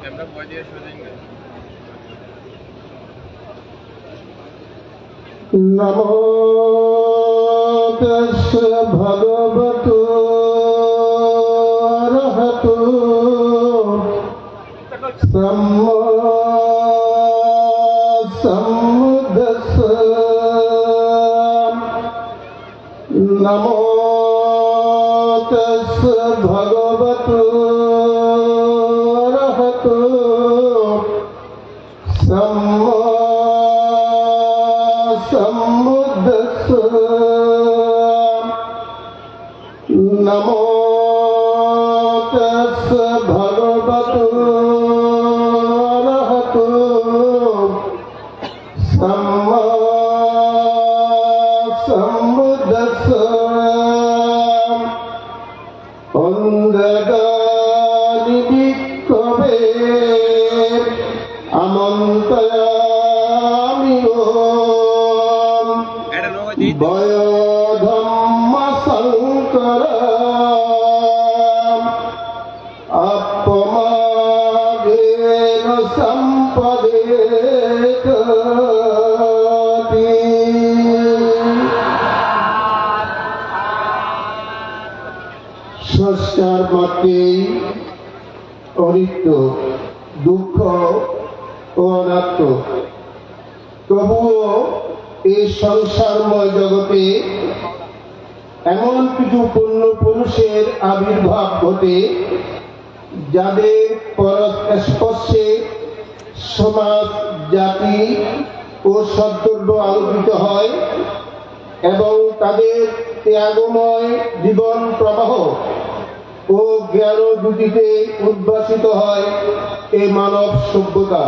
Camera ভয় দিয়ে নমো সম ভগবতো। On the সংস্কার মাত্রেই অনিত্য, দুঃখ ও অনাত্ম। তবুও এই সংসারময় জগতে এমন কিছু পূর্ণ পুরুষের আবির্ভাব ঘটে, যাদের পরস্পর্শে সমাজ, জাতি ও সদ্দর্ভ আলোকিত হয় এবং তাদের ত্যাগময় জীবন প্রবাহ ও জ্ঞান দুটিতে উদ্ভাসিত হয় এই মানব সভ্যতা।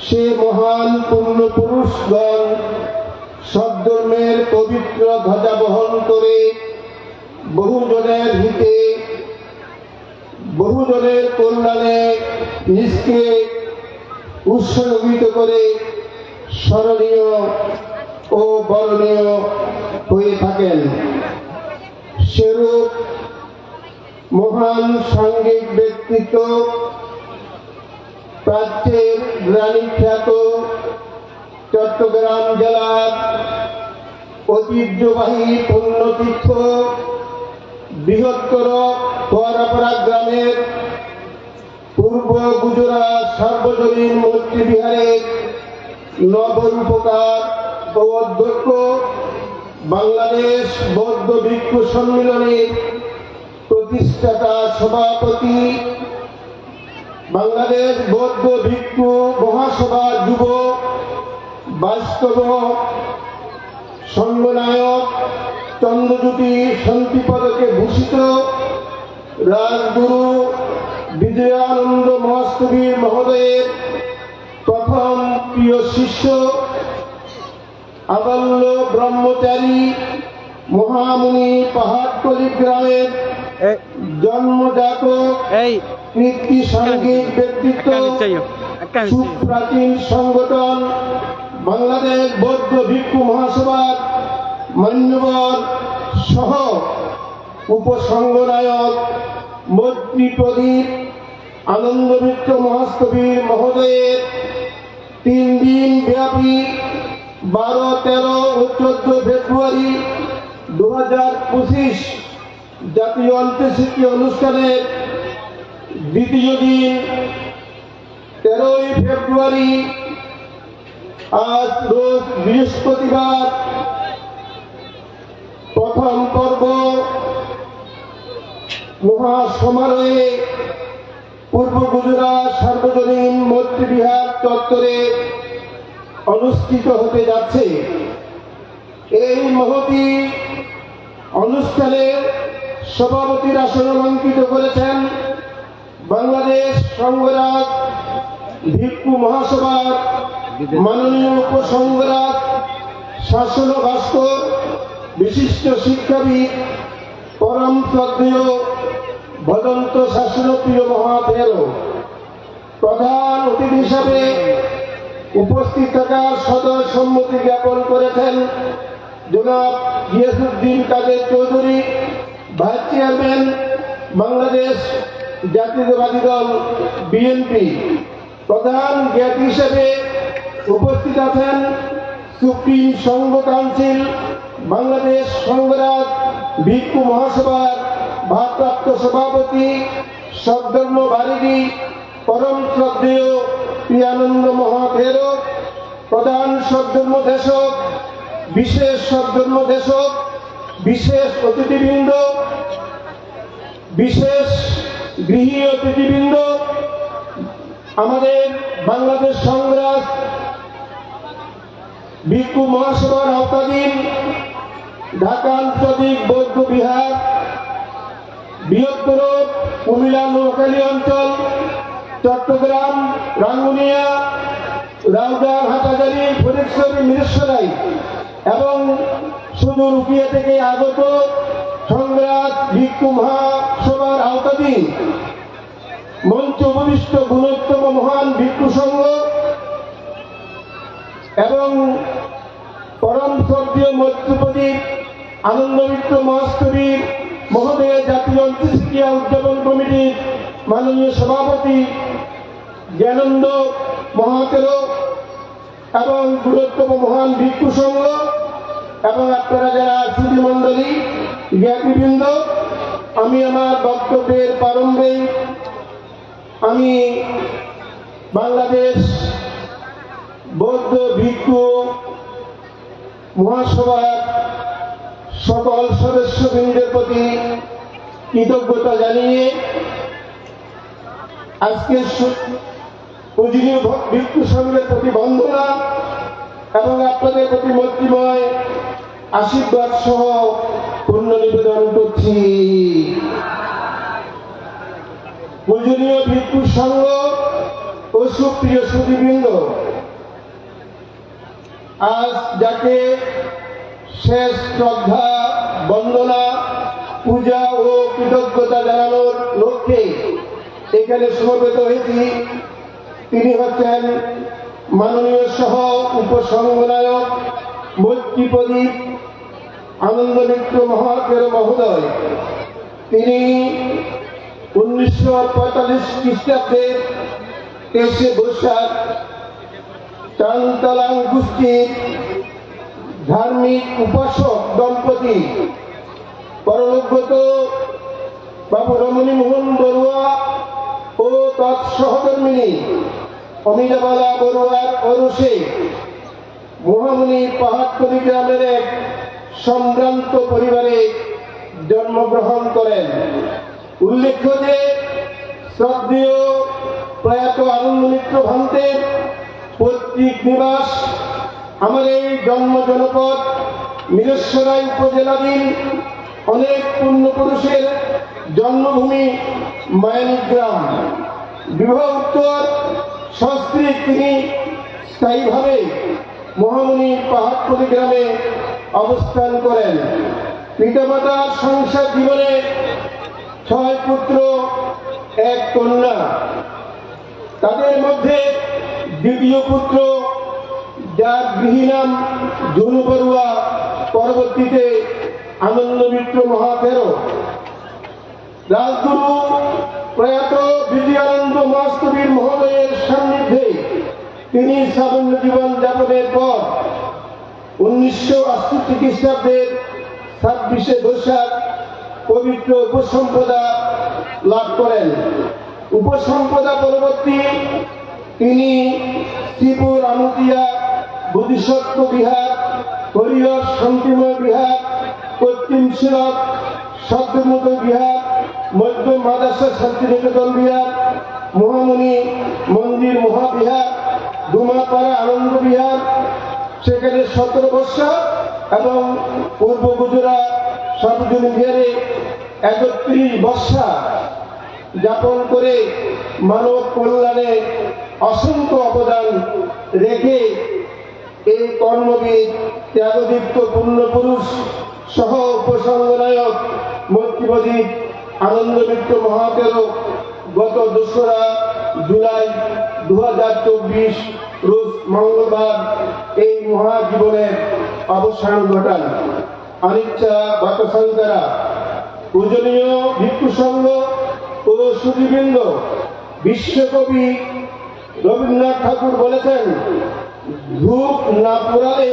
সে মহান পূর্ণ পুরুষগণ সদ্ধর্মের পবিত্র ধ্বজা বহন করে বহুজনের হিতে বহুজনের কল্যাণে নিজকে উৎসর্গিত করে স্মরণীয় ও বরণীয় হয়ে থাকেন। সেরূপ মহান সাংঘিক ব্যক্তিত্ব প্রাচ্যের গ্রামী খ্যাত চট্টগ্রাম জেলার ঐতিহ্যবাহী পুণ্যতীর্থ বৃহত্তর ফোয়ারাপাড়া গ্রামের পূর্ব গুজরাট সার্বজনীন মৈত্রী বিহারের নবরূপকার ও বাংলাদেশ বৌদ্ধ ভিক্ষু সম্মিলনের প্রতিষ্ঠাতা সভাপতি, বাংলাদেশ বৌদ্ধ ভিক্ষু মহাসভা যুব বাস্তব সংঘনায়ক চন্দ্রজ্যোতি শান্তি পদকে ভূষিত রাজগুরু বিজয়ানন্দ মহাস্তবীর মহোদয়ের প্রথম প্রিয় শিষ্য আবাল্য ব্রহ্মচারী মহামুনি পাহাড়তলি গ্রামের জন্মজাত এই কীর্তি সাংঘিক ব্যক্তিত্ব সুপ্রাচীন সংগঠন বাংলাদেশ বৌদ্ধ ভিক্ষু মহাসভার মান্যবর সহ উপসংঘনায়ক মৈত্রী প্রদীপ আনন্দ মিত্র মহাস্তবীর মহোদয়ের তিন দিন ব্যাপী বারো, তেরো ও চোদ্দ ফেব্রুয়ারি দু হাজার পঁচিশ জাতীয় অন্ত্যেষ্টি অনুষ্ঠানের দ্বিতীয় দিন, তেরোই ফেব্রুয়ারি আজ রোজ বৃহস্পতিবার প্রথম পর্ব মহাসমারোহে পূর্ব গুজরাট সার্বজনীন মৈত্রীবিহার চত্বরে অনুষ্ঠিত হতে যাচ্ছে। এই মহতি অনুষ্ঠানে সভাপতির আসন করেছেন বাংলাদেশ সংঘরাজ ভিক্ষু মহাসভার মাননীয় উপসংঘরাজ শাসন ভাস্কর বিশিষ্ট শিক্ষাবিদ পরম শ্রদ্ধেয় ভদন্ত শাসনপ্রিয় মহাথের প্রধান অতিথি হিসাবে উপস্থিত থাকার সদয় সম্মতি জ্ঞাপন করেছেন জনাব গিয়াসুদ্দিন কাদের চৌধুরী, ভাইস চেয়ারম্যান বাংলাদেশ জাতীয়তাবাদী দল বিএনপি। প্রধান জ্ঞাতি হিসেবে উপস্থিত আছেন সুপ্রিম সংঘ কাউন্সিল, বাংলাদেশ সংঘরাজ ভিক্ষু মহাসভার ভারপ্রাপ্ত সভাপতি, সদ্ধর্ম বারিদি পরম শ্রদ্ধেয় প্রিয়ানন্দ মহাথেরো প্রধান সদ্ধর্ম দেশক বিশেষ সদ্ধর্ম দেশক বিশেষ অতিথিবৃন্দ, বিশেষ গৃহী অতিথিবৃন্দ, আমাদের বাংলাদেশ সংগ্রাস ভিক্ষু মহাসভার আওতাধীন, ঢাকা আন্তর্জাতিক বৌদ্ধ বিহার, বৃহত্তর কুমিল্লা নোয়াখালী অঞ্চল চট্টগ্রাম, রাঙ্গুনিয়া রাউজান হাটাজারি ফরিদশরী মিরেশ্বরাই এবং সুদূর উকিয়া থেকে আগত সংগ্রাস ভিক্ষু মহাসভার আওতাধীন মঞ্চ উপবিষ্ট গুণোত্তম মহান ভিক্ষু সংঘ এবং পরম স্বর্গীয় মৈত্রপতি আনন্দ মিত্র মহাস্তবীর মহোদয় জাতীয় অন্ত্যেষ্টিক্রিয়া উদযাপন কমিটির মাননীয় সভাপতি জ্ঞানন্দ মহাতের এবং গুরুত্তম মহান ভিক্ষু সংঘ এবং আপনারা যারা সুধী মণ্ডলী, জ্ঞাতিবৃন্দ, আমি আমার বক্তব্যের প্রারম্ভে আমি বাংলাদেশ বৌদ্ধ ভিক্ষু মহাসভার সকল সদস্যবৃন্দের প্রতি কৃতজ্ঞতা জানিয়ে আজকে সু- পূজনীয় ভ- ভিক্ষু প্রতি বন্দনা এবং আপনাদের প্রতি মৈত্রীময় আশীর্বাদ সহ পূর্ণ নিবেদন করছি। পূজনীয় ভিক্ষু সংঘ ও সুপ্রিয় সুদীবৃন্দ আজ যাকে শেষ শ্রদ্ধা, বন্দনা, পূজা ও কৃতজ্ঞতা জানানোর লক্ষ্যে এখানে সমবেত হয়েছি। তিনি হচ্ছেন মাননীয় সহ উপসংঘনায়ক মৈত্রী প্রদীপ আনন্দ মিত্র মহাকের মহোদয়। তিনি উনিশশো পঁয়তাল্লিশ খ্রিস্টাব্দে তেইশে বৈশাখ চান্তালাং গোষ্ঠীর ধার্মিক উপাসক দম্পতি পরলোকগত বাবু রমণী মোহন বড়ুয়া ও তৎ অমিতাবালা বড়ুয়ার অরসে মহামণি পাহাড়তলি গ্রামের এক সম্ভ্রান্ত পরিবারে জন্মগ্রহণ করেন। উল্লেখ্য যে শ্রদ্ধেয় প্রয়াত আনন্দ মিত্র ভান্তের পৈতৃক নিবাস আমার এই জন্ম জনপদ মিরেশ্বরাই উপজেলাধীন অনেক পূর্ণপুরুষের জন্মভূমি মায়ানী গ্রাম। বিবাহ উত্তর সংস্কৃত তিনি স্থায়ীভাবে মহামণি পাহাড়পতি গ্রামে অবস্থান করেন। পিতামাতার সংসার জীবনে ছয় পুত্র, এক কন্যা। তাদের মধ্যে দ্বিতীয় পুত্র, যার গৃহী নাম বড়ুয়া পরবর্তীতে আনন্দ মিত্র মহাতেরো রাজগুরু প্রয়াত বিজয়ানন্দ মহাস্তবীর মহোদয়ের সান্নিধ্যে তিনি সামান্য জীবন যাপনের পর উনিশশো আটষট্টি খ্রিস্টাব্দের ছাব্বিশে বৈশাখ পবিত্র উপসম্পদা লাভ করেন। উপসম্পদা পরবর্তী তিনি শ্রীপুর আনুতিয়া বোধিসত্ত্ব বিহার, হরিহর, শান্তিময় বিহার পশ্চিম সিরক সদ্যমত বিহার মধ্য মাদাসা শান্তিনিকেতন বিহার, মহামণি মন্দির মহাবিহার ডুমাপাড়া আনন্দ বিহার, সেখানে সতেরো বৎসর এবং পূর্ব গুজরাট সর্বজনীন বিহারে একত্রিশ বৎসর যাপন করে মানব কল্যাণে অসংখ্য অবদান রেখে এই কর্মবিদ ত্যাগদীপ্ত পূর্ণপুরুষ সহ উপসংগনায়ক মৈত্রীপদীপ আনন্দ মিত্র মহাতেরো গত দোসরা জুলাই দু হাজার চব্বিশ, রোজ মঙ্গলবার এই মহাজীবনের অবসান ঘটান। অনিচ্ছা বাতসংকারা পূজনীয় ভিক্ষু সংঘ ও সুদীবৃন্দ, বিশ্বকবি রবীন্দ্রনাথ ঠাকুর বলেছেন, ধূপ না পোড়ালে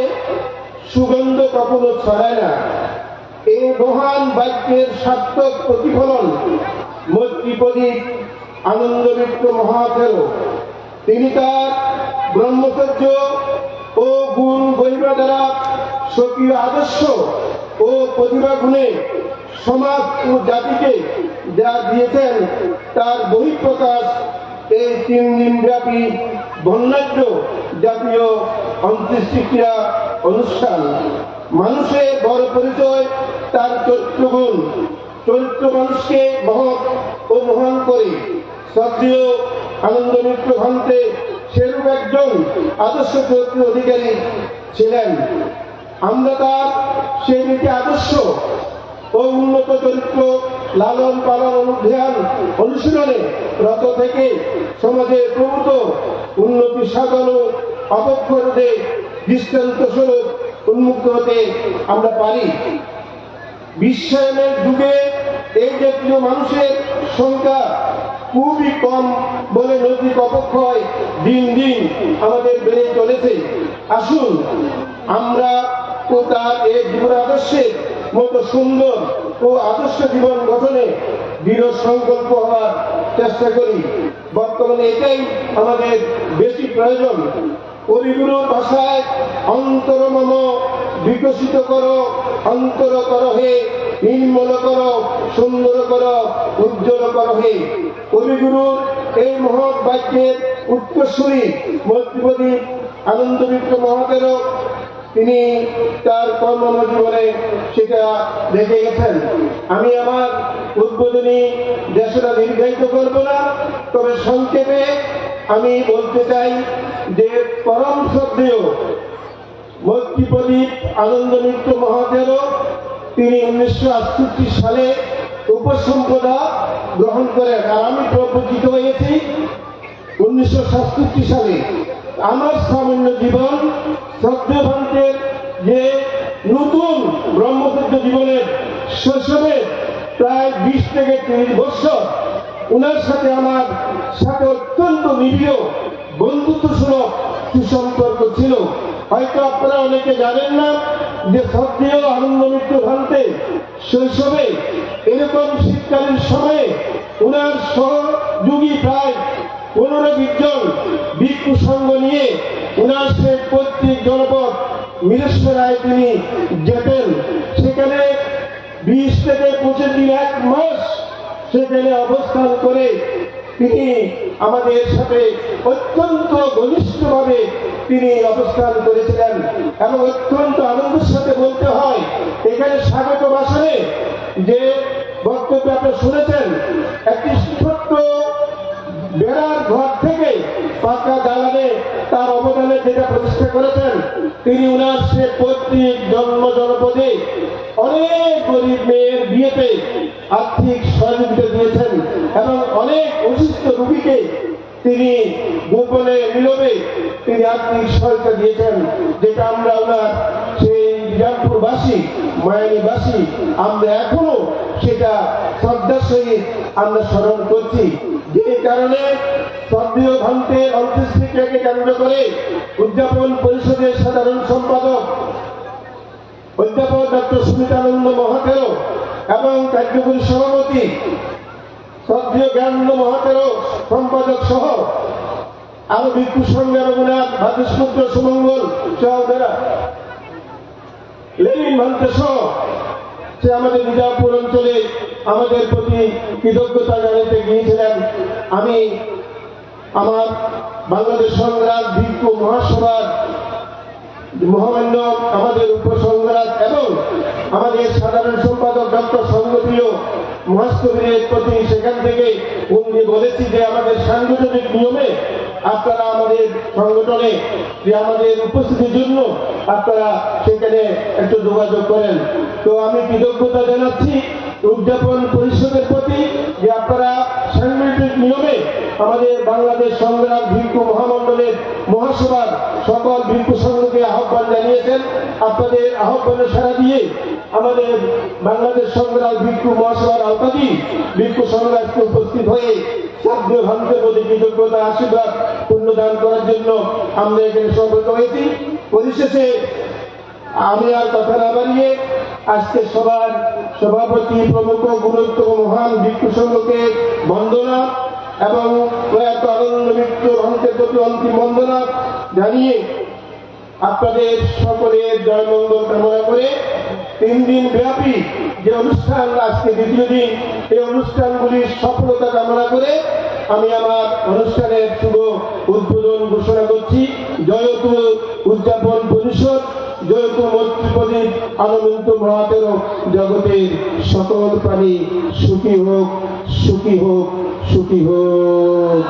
সুগন্ধ কখনো ছড়ায় না। এই মহান বাক্যের সার্থক প্রতিফলন মৈত্রীপদীপ আনন্দ মিত্র মহাদেব তিনি তার ব্রহ্মচর্য ও গুণ গরিমা দ্বারা স্বকীয় আদর্শ ও প্রতিভা গুণে সমাজ ও জাতিকে যা দিয়েছেন, তার বহিঃপ্রকাশ এই তিন দিন ব্যাপী বর্ণাঢ্য জাতীয় অন্ত্যেষ্টিক্রিয়া অনুষ্ঠান। মানুষের বড় পরিচয়, তার চরিত্রগুণ। চরিত্র মানুষকে মহৎ ও মহান করে। শ্রদ্ধেয় আনন্দ মিত্র ভান্তে সেরূপ একজন আদর্শ চরিত্র অধিকারী ছিলেন। আমরা তার সেই নীতি আদর্শ ও উন্নত চরিত্র লালন পালন অনুধ্যান অনুশীলনে রত থেকে সমাজে প্রভূত উন্নতি সাধন ও অপক্ষরতে দৃষ্টান্ত স্বরূপ উন্মুক্ত হতে আমরা পারি। বিশ্বায়নের যুগে এই জাতীয় মানুষের সংখ্যা খুবই কম বলে নৈতিক অপক্ষয় দিন দিন আমাদের বেড়ে চলেছে। আসুন, আমরা ও তার এই জীবন আদর্শের মতো সুন্দর ও আদর্শ জীবন গঠনে দৃঢ় সংকল্প হওয়ার চেষ্টা করি। বর্তমানে এটাই আমাদের বেশি প্রয়োজন। কবিগুরুর ভাষায় অন্তর অন্তরমম বিকশিত করো, অন্তর কর হে, নির্মল কর, সুন্দর কর, উজ্জ্বল কর হে। কবিগুরুর এই মহৎ বাক্যের উত্তরসূরি মৈত্রীপদী আনন্দ মিত্র মহাদেব, তিনি তার কর্মজীবনে সেটা দেখে গেছেন। আমি আমার উদ্বোধনী দেশটা দীর্ঘায়িত করব না, তবে সংক্ষেপে আমি বলতে চাই যে পরম শ্রদ্ধেয়। মৈত্রীপ্রদীপ আনন্দ মিত্র মহাদেব, তিনি উনিশশো আটষট্টি সালে উপসম্পদা গ্রহণ করেন আর আমি প্রবর্তিত হয়েছি উনিশশো সাতষট্টি সালে। আমার সামান্য জীবন শ্রদ্ধেভান্তের যে নতুন ব্রহ্মচর্য জীবনের শৈশবে প্রায় বিশ থেকে তিরিশ বছর ওনার সাথে আমার সাথে অত্যন্ত নিবিড় বন্ধুত্ব সুলভ সুসম্পর্ক ছিল। হয়তো আপনারা অনেকে জানেন না যে আনন্দ মিত্র শৈশবে এরকম শীতকালীন সময়ে ওনার সহযোগী প্রায় পনেরো সঙ্গ নিয়ে উনার সে পৈতৃক জনপদ তিনি যেতেন। সেখানে বিশ থেকে পঁচিশ দিন এক মাস সেখানে অবস্থান করে তিনি আমাদের সাথে অত্যন্ত ঘনিষ্ঠভাবে তিনি অবস্থান করেছিলেন এবং অত্যন্ত আনন্দের সাথে বলতে হয়, এখানে স্বাগত ভাষণে যে বক্তব্য আপনি শুনেছেন, একটি ছোট্ট বেড়ার ঘর থেকে পাকা দালানে তার অবদানে যেটা প্রতিষ্ঠা করেছেন, তিনি উনার সে পৈতৃক জন্ম জনপদে অনেক গরিব মেয়ের বিয়েতে আর্থিক সহযোগিতা অনেক অসুস্থ রোগীকে তিনি গোপনে তিনি আর্থিক সহায়তা দিয়েছেন, যেটা আমরা ওনার সেই বিরামপুরবাসী, মায়ানীবাসী, আমরা এখনও সেটা শ্রদ্ধার সহিত আমরা স্মরণ করছি। যে কারণে ভান্তের অন্ত্যেষ্টিক্রিয়াকে কেন্দ্র করে উদযাপন পরিষদের সাধারণ সম্পাদক, অধ্যাপক ডক্টর সুমিতানন্দ মহাতের এবং কার্যকরী সভাপতি শ্রদ্ধেয় জ্ঞানন্দ মহাতের সম্পাদক সহ আরও ভিক্ষু সঙ্গে রঘুনাথ সুমঙ্গল সহোদরা লেনিন ভান্তে সহ সে আমাদের বিজাপুর অঞ্চলে আমাদের প্রতি কৃতজ্ঞতা জানাতে গিয়েছিলেন, আমি আমার বাংলাদেশ সংগ্রাম ভিক্ষু মহাসভার মহামান্য আমাদের এবং আমাদের সাধারণ সম্পাদক ডক্টর সঙ্গপ্রিয় মহাস্তবীরের প্রতি সেখান থেকে উনি বলেছি যে আমাদের সাংগঠনিক নিয়মে আপনারা আমাদের সংগঠনে যে আমাদের উপস্থিতির জন্য আপনারা সেখানে একটু যোগাযোগ করেন। তো আমি কৃতজ্ঞতা জানাচ্ছি। উদযাপন পরিষদের প্রতি যে আপনারা সাংগঠনিক নিয়মে আমাদের বাংলাদেশ সংগ্রাম ভিক্ষু মহামণ্ডলের মহাসভার সকল ভিক্ষু সংঘকে আহ্বান জানিয়েছেন। আপনাদের আহ্বানে সাড়া দিয়ে আমাদের বাংলাদেশ সংগ্রাম ভিক্ষু মহাসভার আওতাধীন ভিক্ষু সংগ্রামকে উপস্থিত হয়ে সাধ্য ভান্তের প্রতি কৃতজ্ঞতা, আশীর্বাদ, পুণ্যদান করার জন্য আমরা এখানে সমবেত হয়েছি। পরিশেষে আমি আর কথা না বাড়িয়ে আজকে সবার সভাপতি প্রমুখ গুরুত্ব মহান ভিক্ষু বন্দনা এবং প্রয়াত আনন্দ মিত্র ভক্তের প্রতি অন্তিম বন্দনা জানিয়ে আপনাদের সকলের জয়মঙ্গল কামনা করে তিন দিন ব্যাপী যে অনুষ্ঠান, আজকে দ্বিতীয় দিন, এই অনুষ্ঠানগুলির সফলতা কামনা করে আমি আমার অনুষ্ঠানের শুভ উদ্বোধন ঘোষণা করছি। জয়তু উদযাপন পরিষদ জয়তু মৈত্রীপদী আনন্দ মহাতের জগতের সকল প্রাণী সুখী হোক সুখী হোক সুখী হোক।